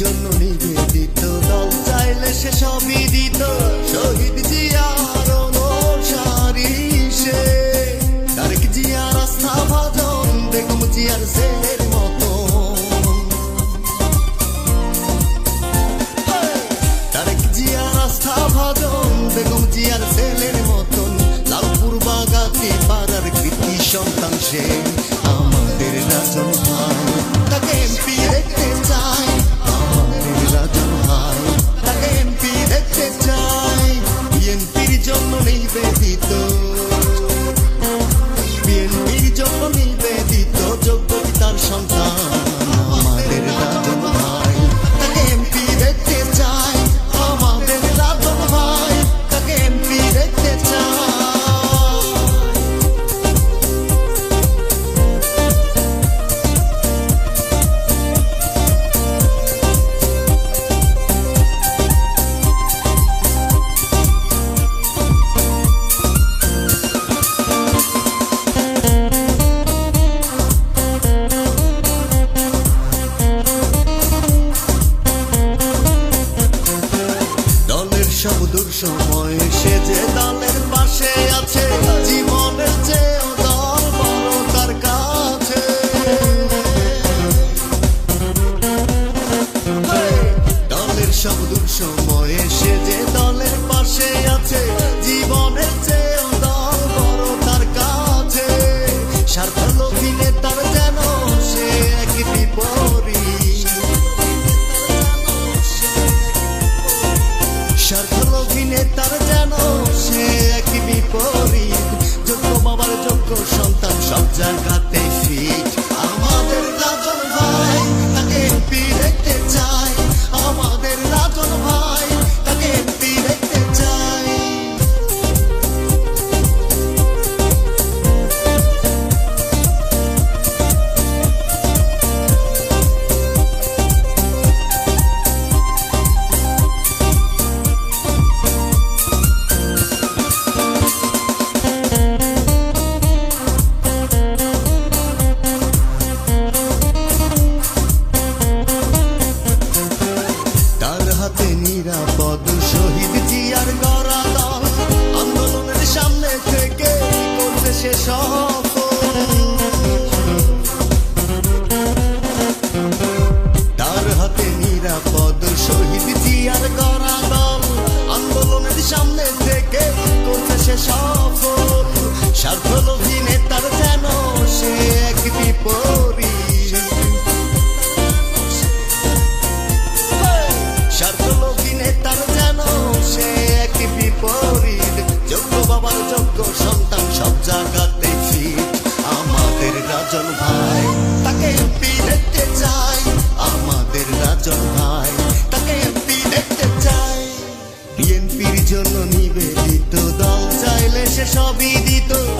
জন্য নিবেদিত দল চাইলে সে সবই দিত। শহীদ সব দূর সময় সে যে দলের পাশে আছে, জীবনের চেয়েও দল বড় তার সব দুঃখ সময় দিনে যেন সে এক বিপরীত। যোগ্য বাবার যোগ্য সন্তান সব জায়গা Oh. সবই দিত।